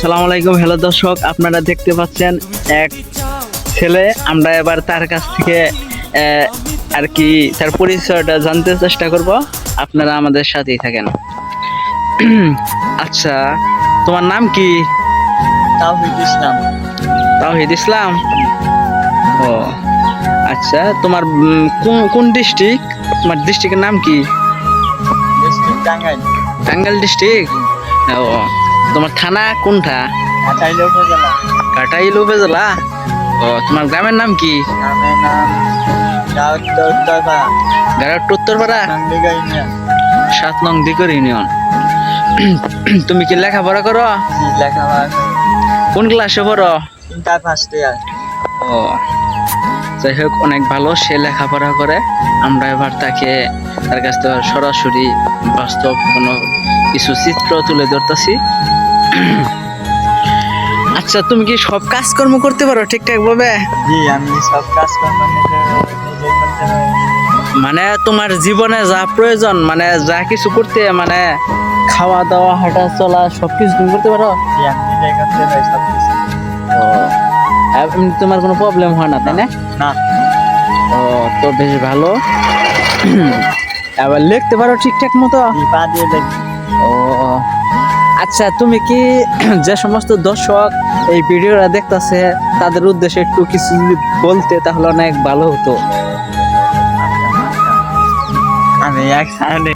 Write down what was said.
আসসালামু আলাইকুম। হ্যালো দর্শক আপনারা দেখতে পাচ্ছেন এক ছেলে। আমরা এবার তার কাছ থেকে আর কি তার পরিচয়টা জানতে চেষ্টা করব। আপনারা আমাদের সাথেই থাকেন। আচ্ছা তোমার নাম কি? তাওহিদ ইসলাম। তাওহিদ ইসলাম? ও আচ্ছা তোমার কোন কোন ডিস্ট্রিক্ট? তোমার ডিস্ট্রিক্টের নাম কি? ডিস্ট্রিক্ট টাঙ্গাইল। টাঙ্গাইল ডিস্ট্রিক্ট? ও তোমার থানা কোনটা? কাটাইল উপজেলা। ও তোমার গ্রামের নাম কি? উত্তরপাড়া সাত নং দিকর ইউনিয়ন। তুমি কি লেখাপড়া করো? লেখাপড়া কোন ক্লাসে পড়ো? ইন্টার ফার্স্ট ইয়ার ও যাই হোক অনেক ভালো সে লেখাপড়া করে। আমরা এবার তাকে তার কাছ থেকে সরাসরি বাস্তব কোনো কিছু চিত্র তুলে ধরতেছি। আচ্ছা তুমি কি সব কাজকর্ম করতে পারো ঠিকঠাক ভাবে জি আমি সব কাজ কর্ম নিজে নিজে করতে পারি মানে তোমার জীবনে যা প্রয়োজন মানে যা কিছু করতে মানে খাওয়া দাওয়া হাঁটা চলা সব কিছু তুমি করতে পারো? জি আমি নিজে করতে পারি সব এমনি তোমার কোনো প্রবলেম হয় না তাই না? না। ও তো বেশ ভালো। আবার লিখতে পারো ঠিকঠাক মতো। পা দিয়ে ও আচ্ছা তুমি কি যে সমস্ত দর্শক এই ভিডিওটা দেখতেছে, তাদের উদ্দেশ্যে একটু কিছু বলতে, তাহলে অনেক ভালো হতো। আমি এক